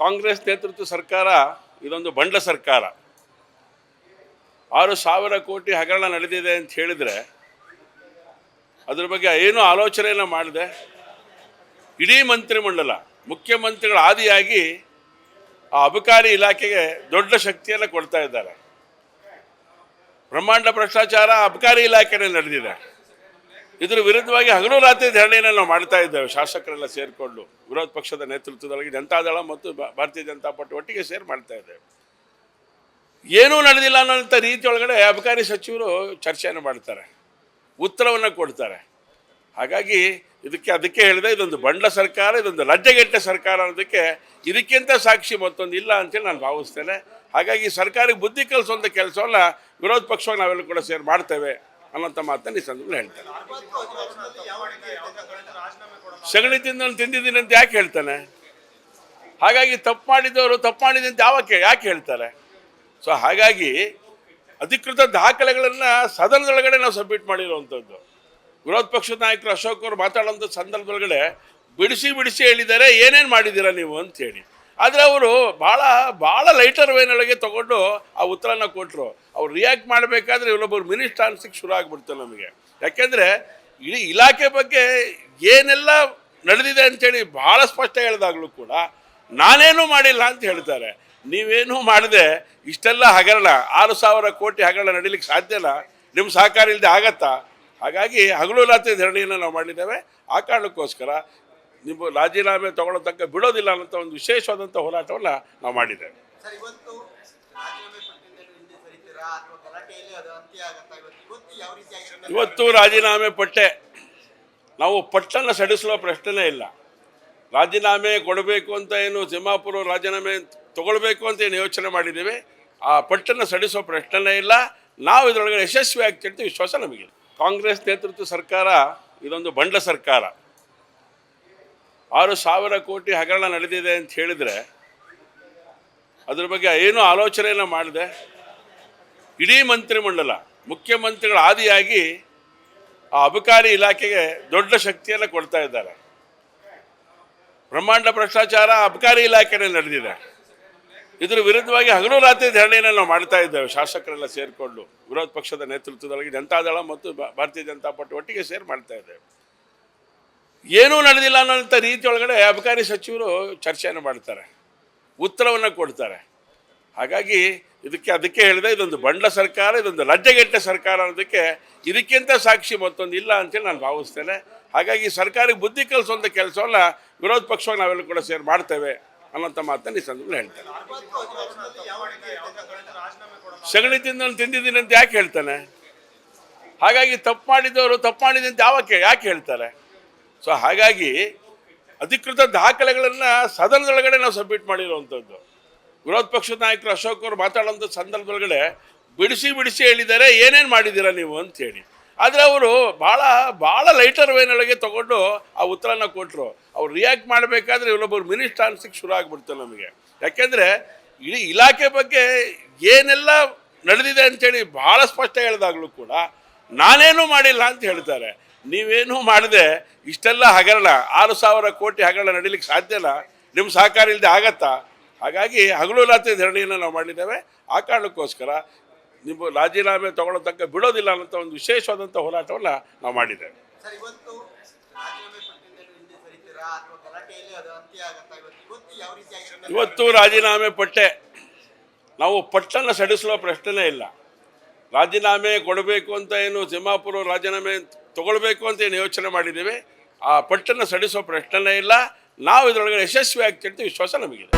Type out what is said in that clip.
ಕಾಂಗ್ರೆಸ್ ನೇತೃತ್ವ ಸರ್ಕಾರ ಇದೊಂದು ಬಂಡ ಸರ್ಕಾರ. ಆರು ಸಾವಿರ ಕೋಟಿ ಹಗರಣ ನಡೆದಿದೆ ಅಂತ ಹೇಳಿದರೆ ಅದ್ರ ಬಗ್ಗೆ ಏನೂ ಆಲೋಚನೆಯನ್ನು ಮಾಡಿದೆ? ಇಡೀ ಮಂತ್ರಿಮಂಡಲ, ಮುಖ್ಯಮಂತ್ರಿಗಳ ಆದಿಯಾಗಿ ಆ ಅಬಕಾರಿ ಇಲಾಖೆಗೆ ದೊಡ್ಡ ಶಕ್ತಿಯನ್ನು ಕೊಡ್ತಾ ಇದ್ದಾರೆ. ಬ್ರಹ್ಮಾಂಡ ಭ್ರಷ್ಟಾಚಾರ ಅಬಕಾರಿ ಇಲಾಖೆನೇ ನಡೆದಿದೆ. ಇದ್ರ ವಿರುದ್ಧವಾಗಿ ಹಗಲು ರಾತ್ರಿ ಧರಣಿಯನ್ನು ನಾವು ಮಾಡ್ತಾ ಇದ್ದೇವೆ. ಶಾಸಕರೆಲ್ಲ ಸೇರಿಕೊಂಡು ವಿರೋಧ ಪಕ್ಷದ ನೇತೃತ್ವದೊಳಗೆ ಜನತಾದಳ ಮತ್ತು ಭಾರತೀಯ ಜನತಾ ಪಕ್ಷ ಒಟ್ಟಿಗೆ ಸೇರಿ ಮಾಡ್ತಾ ಇದ್ದೇವೆ. ಏನೂ ನಡೆದಿಲ್ಲ ಅನ್ನೋಂಥ ರೀತಿ ಒಳಗಡೆ ಅಬಕಾರಿ ಸಚಿವರು ಚರ್ಚೆಯನ್ನು ಮಾಡ್ತಾರೆ. ಉತ್ತರವನ್ನು ಕೊಡ್ತಾರೆ. ಹಾಗಾಗಿ ಇದಕ್ಕೆ, ಅದಕ್ಕೆ ಹೇಳಿದೆ ಇದೊಂದು ಬಂಡ ಸರ್ಕಾರ, ಇದೊಂದು ಲಜ್ಜೆಗೆಟ್ಟ ಸರ್ಕಾರ ಅನ್ನೋದಕ್ಕೆ ಇದಕ್ಕಿಂತ ಸಾಕ್ಷಿ ಮತ್ತೊಂದು ಇಲ್ಲ ಅಂತೇಳಿ ನಾನು ಭಾವಿಸ್ತೇನೆ. ಹಾಗಾಗಿ ಸರ್ಕಾರಕ್ಕೆ ಬುದ್ಧಿ ಕಲಿಸುವಂಥ ಕೆಲಸವನ್ನ ವಿರೋಧ ಪಕ್ಷವಾಗಿ ನಾವೆಲ್ಲ ಕೂಡ ಸೇರಿ ಮಾಡ್ತೇವೆ. ಅನ್ನೋಂಥ ಮಾತನ್ನು ಈ ಸಂದರ್ಭದಲ್ಲಿ ಹೇಳ್ತಾನೆ ಸಗಣಿ ತಿಂದು ತಿಂದಿದ್ದೀನಿ ಅಂತ ಯಾಕೆ ಹೇಳ್ತಾನೆ? ಹಾಗಾಗಿ ತಪ್ಪು ಮಾಡಿದವರು ತಪ್ಪು ಮಾಡಿದೆ ಅಂತ ಯಾವಕ್ಕೆ ಯಾಕೆ ಹೇಳ್ತಾರೆ? ಸೊ ಹಾಗಾಗಿ ಅಧಿಕೃತ ದಾಖಲೆಗಳನ್ನು ಸದನದೊಳಗಡೆ ನಾವು ಸಬ್ಮಿಟ್ ಮಾಡಿರುವಂಥದ್ದು. ವಿರೋಧ ಪಕ್ಷದ ನಾಯಕರು ಅಶೋಕ್ ಅವರು ಮಾತಾಡುವಂಥ ಸಂದರ್ಭದೊಳಗಡೆ ಬಿಡಿಸಿ ಬಿಡಿಸಿ ಹೇಳಿದ್ದಾರೆ ಏನೇನು ಮಾಡಿದ್ದೀರಾ ನೀವು ಅಂತೇಳಿ ಆದರೆ ಅವರು ಭಾಳ ಭಾಳ ಲೈಟರ್ ವೇನೊಳಗೆ ತಗೊಂಡು ಆ ಉತ್ತರನ ಕೊಟ್ಟರು ಅವ್ರು ರಿಯಾಕ್ಟ್ ಮಾಡಬೇಕಾದ್ರೆ ಇವರೊಬ್ಬರು ಮಿನಿಸ್ಟರ್ ಅನ್ಸಕ್ಕೆ ಶುರು ಆಗ್ಬಿಡ್ತು ನಮಗೆ. ಯಾಕೆಂದರೆ ಇಡೀ ಇಲಾಖೆ ಬಗ್ಗೆ ಏನೆಲ್ಲ ನಡೆದಿದೆ ಅಂತೇಳಿ ಭಾಳ ಸ್ಪಷ್ಟ ಹೇಳಿದಾಗಲೂ ಕೂಡ ನಾನೇನು ಮಾಡಿಲ್ಲ ಅಂತ ಹೇಳ್ತಾರೆ. ನೀವೇನೂ ಮಾಡದೆ ಇಷ್ಟೆಲ್ಲ ಹಗರಣ, ಆರು ಸಾವಿರ ಕೋಟಿ ಹಗರಣ ನಡೀಲಿಕ್ಕೆ ಇಲ್ಲ. ನಿಮ್ಮ ಸಹಕಾರ ಇಲ್ಲದೆ ಆಗತ್ತಾ? ಹಾಗಾಗಿ ಹಗಲು ರಾತ್ರಿ ಧರಣಿಯನ್ನು ನಾವು ಮಾಡಿದ್ದೇವೆ. ಆ ಕಾರಣಕ್ಕೋಸ್ಕರ ನಿಮ್ಮ ರಾಜೀನಾಮೆ ತಗೊಳ್ಳೋತಕ್ಕ ಬಿಡೋದಿಲ್ಲ ಅನ್ನೋಂಥ ಒಂದು ವಿಶೇಷವಾದಂಥ ಹೋರಾಟವನ್ನು ನಾವು ಮಾಡಿದ್ದೇವೆ. ಇವತ್ತು ರಾಜೀನಾಮೆ ಪಟ್ಟೆ. ನಾವು ಪಟ್ಟನ್ನು ಸಡಿಸುವ ಪ್ರಶ್ನೆನೇ ಇಲ್ಲ. ರಾಜೀನಾಮೆ ಕೊಡಬೇಕು ಅಂತ ಏನು ತಿಮ್ಮಾಪುರ ರಾಜೀನಾಮೆ ತಗೊಳ್ಬೇಕು ಅಂತ ಏನು ಯೋಚನೆ ಮಾಡಿದ್ದೀವಿ. ಆ ಪಟ್ಟನ್ನು ಸಡಿಸೋ ಪ್ರಶ್ನೆನೇ ಇಲ್ಲ. ನಾವು ಇದರೊಳಗಡೆ ಯಶಸ್ವಿ ಆಗ್ತೀವಿ ಅಂತ ವಿಶ್ವಾಸ ನಮಗೆ ಕಾಂಗ್ರೆಸ್ ನೇತೃತ್ವ ಸರ್ಕಾರ ಇದೊಂದು ಬಂಡ ಸರ್ಕಾರ. ಆರು ಸಾವಿರ ಕೋಟಿ ಹಗರಣ ನಡೆದಿದೆ ಅಂತ ಹೇಳಿದರೆ ಅದ್ರ ಬಗ್ಗೆ ಏನೂ ಆಲೋಚನೆಯನ್ನು ಮಾಡಿದೆ. ಇಡೀ ಮಂತ್ರಿಮಂಡಲ ಮುಖ್ಯಮಂತ್ರಿಗಳ ಆದಿಯಾಗಿ ಆ ಅಬಕಾರಿ ಇಲಾಖೆಗೆ ದೊಡ್ಡ ಶಕ್ತಿಯನ್ನು ಕೊಡ್ತಾ ಇದ್ದಾರೆ. ಬ್ರಹ್ಮಾಂಡ ಭ್ರಷ್ಟಾಚಾರ ಅಬಕಾರಿ ಇಲಾಖೆನೇ ನಡೆದಿದೆ. ಇದರ ವಿರುದ್ಧವಾಗಿ ಹಗಲು ರಾತ್ರಿ ಧರಣಿಯನ್ನು ನಾವು ಮಾಡ್ತಾ ಇದ್ದೇವೆ. ಶಾಸಕರೆಲ್ಲ ಸೇರಿಕೊಂಡು ವಿರೋಧ ಪಕ್ಷದ ನೇತೃತ್ವದೊಳಗೆ ಜನತಾದಳ ಮತ್ತು ಭಾರತೀಯ ಜನತಾ ಪಾರ್ಟಿ ಒಟ್ಟಿಗೆ ಸೇರಿ ಮಾಡ್ತಾ ಇದ್ದೇವೆ. ಏನೂ ನಡೆದಿಲ್ಲ ಅನ್ನೋಂಥ ರೀತಿ ಒಳಗಡೆ ಅಬಕಾರಿ ಸಚಿವರು ಚರ್ಚೆಯನ್ನು ಮಾಡ್ತಾರೆ. ಉತ್ತರವನ್ನು ಕೊಡ್ತಾರೆ. ಹಾಗಾಗಿ ಇದಕ್ಕೆ ಅದಕ್ಕೆ ಹೇಳಿದೆ ಇದೊಂದು ಬಂಡ ಸರ್ಕಾರ, ಇದೊಂದು ಲಜ್ಜೆಗೆಟ್ಟ ಸರ್ಕಾರ ಅನ್ನೋದಕ್ಕೆ ಇದಕ್ಕಿಂತ ಸಾಕ್ಷಿ ಮತ್ತೊಂದು ಇಲ್ಲ ಅಂತೇಳಿ ನಾನು ಭಾವಿಸ್ತೇನೆ. ಹಾಗಾಗಿ ಸರ್ಕಾರಕ್ಕೆ ಬುದ್ಧಿ ಕಲಿಸುವಂಥ ಕೆಲಸವನ್ನ ವಿರೋಧ ಪಕ್ಷವಾಗಿ ನಾವೆಲ್ಲ ಕೂಡ ಸೇರಿ ಮಾಡ್ತೇವೆ ಅನ್ನೋಂಥ ಮಾತನ್ನು ಈ ಸಂದರ್ಭದಲ್ಲಿ ಹೇಳ್ತೇನೆ. ಸಗಣಿ ತಿಂದು ತಿಂದಿದ್ದೀನಿ ಅಂತ ಯಾಕೆ ಹೇಳ್ತಾನೆ? ಹಾಗಾಗಿ ತಪ್ಪು ಮಾಡಿದವರು ತಪ್ಪು ಮಾಡಿದೆ ಅಂತ ಯಾವಕ್ಕೆ ಯಾಕೆ ಹೇಳ್ತಾರೆ? ಸೊ ಹಾಗಾಗಿ ಅಧಿಕೃತ ದಾಖಲೆಗಳನ್ನು ಸದನದೊಳಗಡೆ ನಾವು ಸಬ್ಮಿಟ್ ಮಾಡಿರುವಂಥದ್ದು ವಿರೋಧ ಪಕ್ಷದ ನಾಯಕರು ಅಶೋಕ್ ಅವರು ಮಾತಾಡೋಂಥ ಸಂದರ್ಭದೊಳಗಡೆ ಬಿಡಿಸಿ ಬಿಡಿಸಿ ಹೇಳಿದ್ದಾರೆ, ಏನೇನು ಮಾಡಿದ್ದೀರಾ ನೀವು ಅಂತೇಳಿ ಆದರೆ ಅವರು ಭಾಳ ಭಾಳ ಲೈಟರ್ ವೇನೊಳಗೆ ತೊಗೊಂಡು ಆ ಉತ್ತರನ ಕೊಟ್ಟರು ಅವ್ರು ರಿಯಾಕ್ಟ್ ಮಾಡಬೇಕಾದ್ರೆ ಇವರೊಬ್ಬರು ಮಿನಿಸ್ಟರ್ ಅನ್ಸಕ್ಕೆ ಶುರು ಆಗ್ಬಿಡ್ತು ನಮಗೆ. ಯಾಕೆಂದರೆ ಇಡೀ ಇಲಾಖೆ ಬಗ್ಗೆ ಏನೆಲ್ಲ ನಡೆದಿದೆ ಅಂತೇಳಿ ಭಾಳ ಸ್ಪಷ್ಟ ಹೇಳಿದಾಗಲೂ ಕೂಡ ನಾನೇನು ಮಾಡಿಲ್ಲ ಅಂತ ಹೇಳ್ತಾರೆ. ನೀವೇನೂ ಮಾಡದೆ ಇಷ್ಟೆಲ್ಲ ಹಗರಣ, ಆರು ಸಾವಿರ ಕೋಟಿ ಹಗರಣ ನಡೀಲಿಕ್ಕೆ ಇಲ್ಲ. ನಿಮ್ಮ ಸಹಕಾರ ಇಲ್ಲದೆ ಆಗತ್ತಾ? ಹಾಗಾಗಿ ಹಗಲು ರಾತ್ರಿ ಧರಣಿಯನ್ನು ನಾವು ಮಾಡಿದ್ದೇವೆ. ಆ ಕಾರಣಕ್ಕೋಸ್ಕರ ನಿಮ್ಮ ರಾಜೀನಾಮೆ ತಗೊಳ್ಳೋತಕ್ಕ ಬಿಡೋದಿಲ್ಲ ಅನ್ನೋಂಥ ಒಂದು ವಿಶೇಷವಾದಂಥ ಹೋರಾಟವನ್ನು ನಾವು ಮಾಡಿದ್ದೇವೆ. ಇವತ್ತು ರಾಜೀನಾಮೆ ಪಟ್ಟೆ. ನಾವು ಪಟ್ಟನ್ನು ಸಡಿಸುವ ಪ್ರಶ್ನೆನೇ ಇಲ್ಲ. ರಾಜೀನಾಮೆ ಕೊಡಬೇಕು ಅಂತ ಏನು ತಿಮ್ಮಾಪುರ ರಾಜೀನಾಮೆ ತಗೊಳ್ಬೇಕು ಅಂತ ಏನು ಯೋಚನೆ ಮಾಡಿದ್ದೀವಿ. ಆ ಪಟ್ಟನ್ನು ಸಡಿಸೋ ಪ್ರಶ್ನೆನೇ ಇಲ್ಲ. ನಾವು ಇದರೊಳಗೆ ಯಶಸ್ವಿ ಆಗ್ತಿರ್ತೀವಿ ವಿಶ್ವಾಸ ನಮಗಿದೆ.